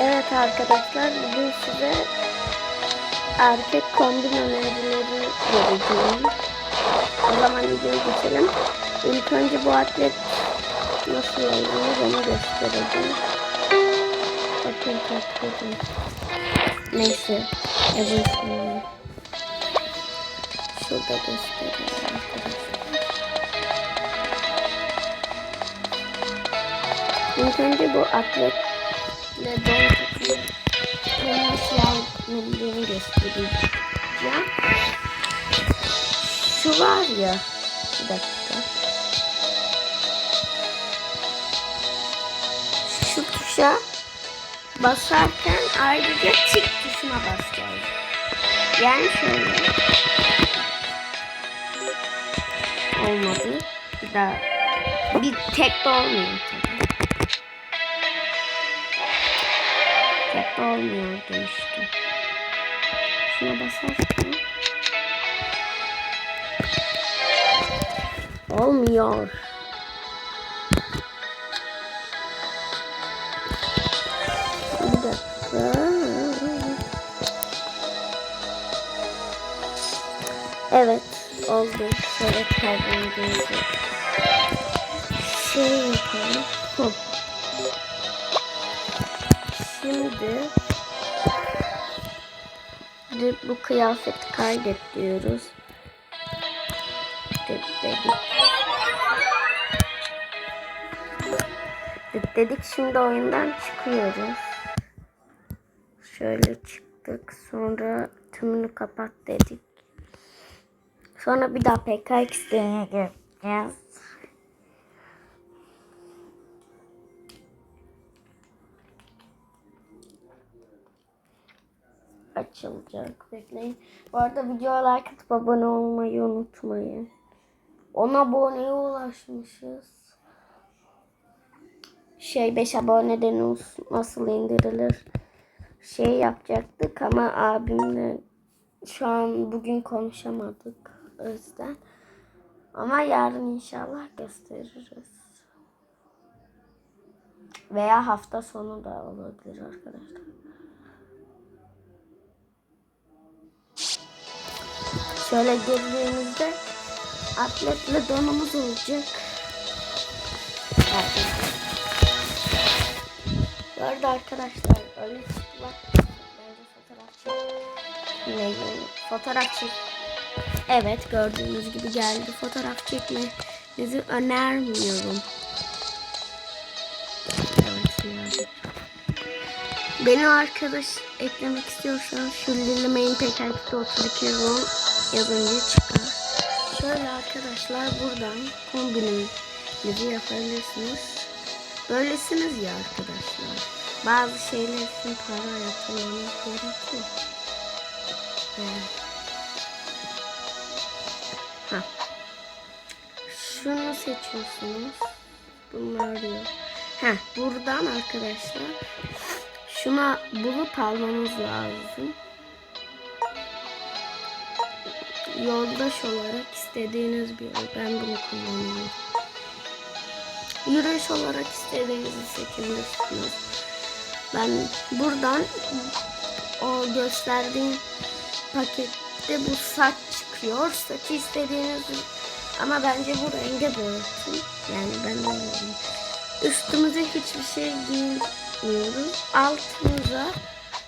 Evet arkadaşlar bugün size erkek kombin önerileri vereceğim. O zaman videoya geçelim. İlk önce bu atlet nasıl oynanır onu göstereceğim. Bakın takmadım. Neyse. Evet. Şurada göstereyim arkadaşlar. İlk önce bu atletle don takımı nasıl yapıldığını göstereceğim. Şu var ya. Bir dakika. Şu tuşa basarken ayrıca çift tuşuna basacağız. Yani şöyle. Olmadı. Bir daha. Bir tek de olmuyor de olmuyor demiştim. Şuna basarsan. Olmuyor. Bir dakika. Evet oldu. Şöyle kaybedeceğiz. Şey yapalım. Hı. Şimdi de bu kıyafeti kaydet diyoruz. De- Dedik. De- Dedik şimdi oyundan çıkıyoruz. Şöyle çıktık. Sonra tümünü kapat dedik. Sonra bir daha PKX'de gireceğiz. Açılacak. Bekleyin. Bu arada videoya like atıp abone olmayı unutmayın. 10 aboneye ulaşmışız. Şey 5 aboneden nasıl indirilir? Şey yapacaktık ama abimle şu an bugün konuşamadık o. Ama yarın inşallah gösteririz. Veya hafta sonu da olabilir arkadaşlar. Şöyle girdiğimizde atletle donumuz olacak. Evet. Bu arkadaşlar öyle çıkmak bence fotoğraf çek. Fotoğraf çek. Evet gördüğünüz gibi geldi. Fotoğraf çekmenizi önermiyorum. Beni arkadaş eklemek istiyorsanız şu Lili Main PKX'de 32 yazın yazınca çıkar. Şöyle arkadaşlar buradan kombininizi yapabilirsiniz. Böylesiniz ya arkadaşlar. Bazı şeyler için para yatırmanız gerekiyor. Yani. Ha. Şunu seçiyorsunuz. Bunlar diyor. Ha, buradan arkadaşlar şuna bulup almanız lazım. Yoldaş olarak istediğiniz bir yol. Ben bunu kullanıyorum. Yürüyüş olarak istediğinizi seçebilirsiniz. Ben buradan o gösterdiğim pakette bu saç çıkıyor. Saçı istediğiniz ama bence bu renge boyatın. Yani ben de öyle Üstümüze hiçbir şey giymiyoruz. Altımıza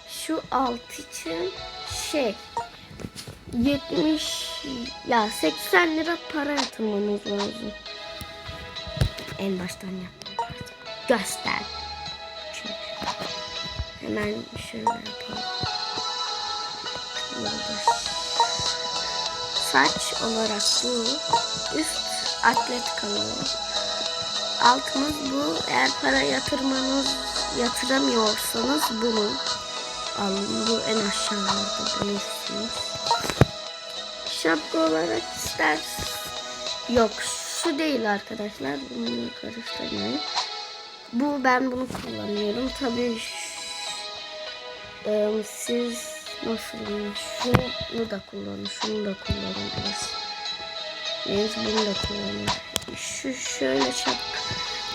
şu alt için şey 70 ya 80 lira para yatırmanız lazım. En baştan lazım. Göster. Çünkü. Hemen şöyle yapalım. Saç olarak bu. Üst atlet kalıyor. Altımız bu. Eğer para yatırmanız yatıramıyorsanız bunu alın. Bu en aşağılarda bulursunuz. Şapka olarak isterseniz yok şu değil arkadaşlar. Bunu karıştırmayın. Bu ben bunu kullanıyorum. Tabii e, siz nasıl? Şunu da kullanın. Şunu da kullanabilirsiniz. Neyse bunu da kullanın. Şu şöyle şapka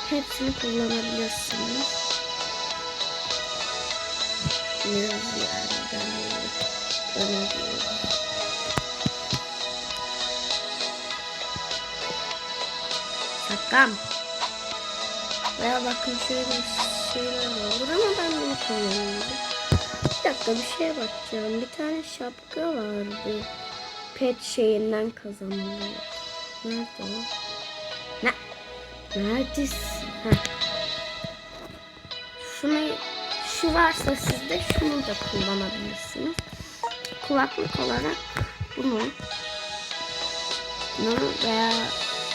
hepsini kullanabilirsiniz. yerden öneriyorum. Şakam. Veya bakın şöyle şeyler olur ama ben bunu kullanıyorum. Bir dakika bir şeye bakacağım. Bir tane şapka vardı. Pet şeyinden kazanılıyor. Nerede o? Ne? Neredesin? Heh. Şunu şu varsa sizde şunu da kullanabilirsiniz. Kulaklık olarak bunu bunu veya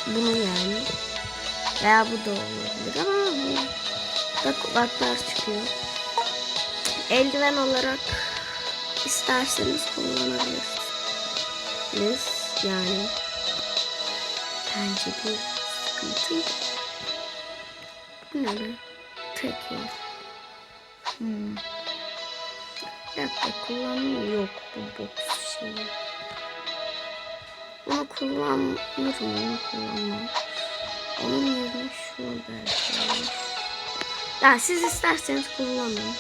bunu yani veya bu da olabilir ama bu da kulaklar çıkıyor. Eldiven olarak isterseniz kullanabilirsiniz. Yani bence bir sıkıntı yok. Bu ne be? Peki. Hmm. Bir dakika yok bu box şeyi. Onu kullanırım, onu kullanmam. Onun Ya siz isterseniz kullanın.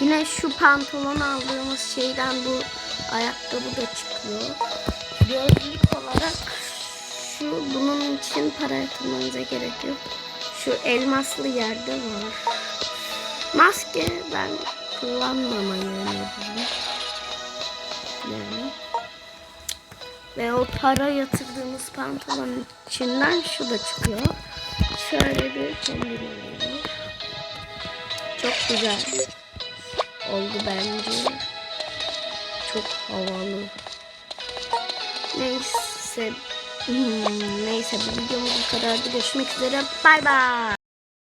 Yine şu pantolon aldığımız şeyden bu ayakkabı da çıkıyor. Gözlük olarak şu bunun için para yatırmanıza gerek yok. Şu elmaslı yerde var. Maske ben kullanmamayı öneririm. Yani. Ve o para yatırdığımız pantolonun içinden şu da çıkıyor. Şöyle bir oluyor. Çok güzel oldu bence. Çok havalı. Neyse. Hmm, neyse bu videomuz bu kadar. Görüşmek üzere. Bay bay.